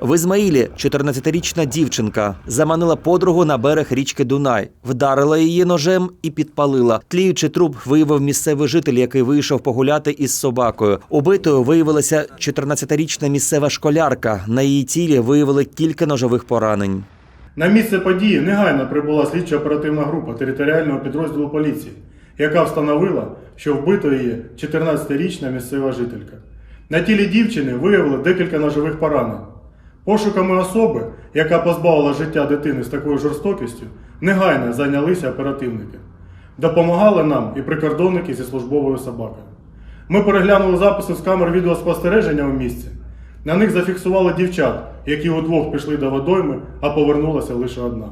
В Ізмаїлі 14-річна дівчинка заманила подругу на берег річки Дунай, вдарила її ножем і підпалила. Тліючий труп виявив місцевий житель, який вийшов погуляти із собакою. Убитою виявилася 14-річна місцева школярка. На її тілі виявили кілька ножових поранень. На місце події негайно прибула слідчо-оперативна група територіального підрозділу поліції, яка встановила, що вбитою є 14-річна місцева жителька. На тілі дівчини виявили декілька ножових поранень. Пошуками особи, яка позбавила життя дитини з такою жорстокістю, негайно зайнялися оперативники. Допомагали нам і прикордонники зі службовою собакою. Ми переглянули записи з камер відеоспостереження у місці. На них зафіксували дівчат, які удвох пішли до водойми, а повернулася лише одна.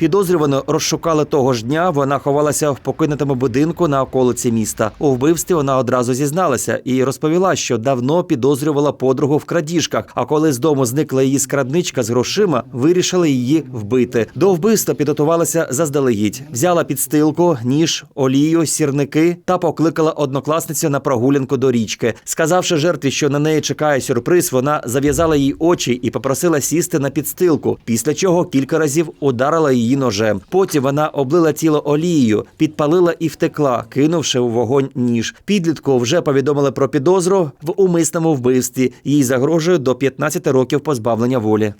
Підозрювану розшукали того ж дня. Вона ховалася в покинутому будинку на околиці міста. У вбивстві вона одразу зізналася і розповіла, що давно підозрювала подругу в крадіжках. А коли з дому зникла її скрадничка з грошима, вирішили її вбити. До вбивства підготувалася заздалегідь. Взяла підстилку, ніж, олію, сірники та покликала однокласницю на прогулянку до річки. Сказавши жертві, що на неї чекає сюрприз, вона зав'язала їй очі і попросила сісти на підстилку. Після чого кілька разів ударила її ножем. Потім вона облила тіло олією, підпалила і втекла, кинувши у вогонь ніж. Підлітку вже повідомили про підозру в умисному вбивстві. Їй загрожує до 15 років позбавлення волі.